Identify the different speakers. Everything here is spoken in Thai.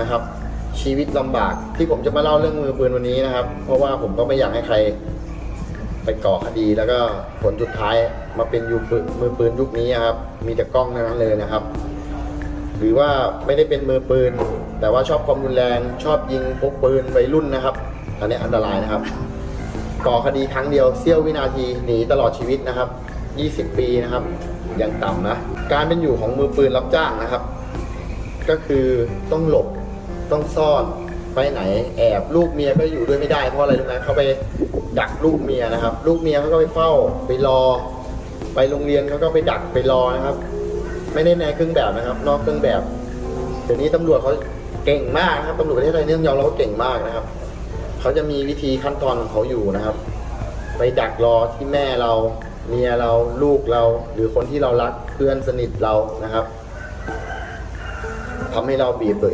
Speaker 1: นะครับ ชีวิตลำบากที่ผมจะมาเล่าเรื่องมือปืนวันนี้นะครับ เพราะว่าผมก็ไม่อยากให้ใครไปก่อคดีแล้วก็ผลสุดท้ายมาเป็นยูปืนมือปืนยุคนี้ครับ มีแต่กล้องนั้นเลยนะครับ หรือว่าไม่ได้เป็นมือปืน แต่ว่าชอบความรุนแรงชอบยิงพกปืนวัยรุ่นนะครับอันนี้อันตรายนะครับ ก่อคดีครั้งเดียวเสี้ยววินาทีหนีตลอดชีวิตนะครับ 20 ปีนะครับย่างต่ำนะ การเป็นอยู่ของมือปืนรับจ้างนะครับ ก็คือต้องหลบ ต้องซ่อนไปไหนแอบลูกเมียก็อยู่ด้วยไม่ได้เพราะอะไรรู้ไหมเขาไปดักลูกเมียนะครับ ลูกเมียเขาก็ไปเฝ้าไปรอ ไปโรงเรียนเขาก็ไปดักไปรอนะครับ ไม่ได้ในเครื่องแบบนะครับ นอกเครื่องแบบเดี๋ยวนี้ตำรวจเขาเก่งมากนะครับตำรวจประเทศไทยเนี่ยยอมรับว่าเก่งมากนะครับเขาจะมีวิธีขั้นตอนของเขาอยู่นะครับ ไปดักรอที่แม่เราเมียเราลูกเรา หรือคนที่เรารักเพื่อนสนิทเรานะครับทำให้เราบีบตัว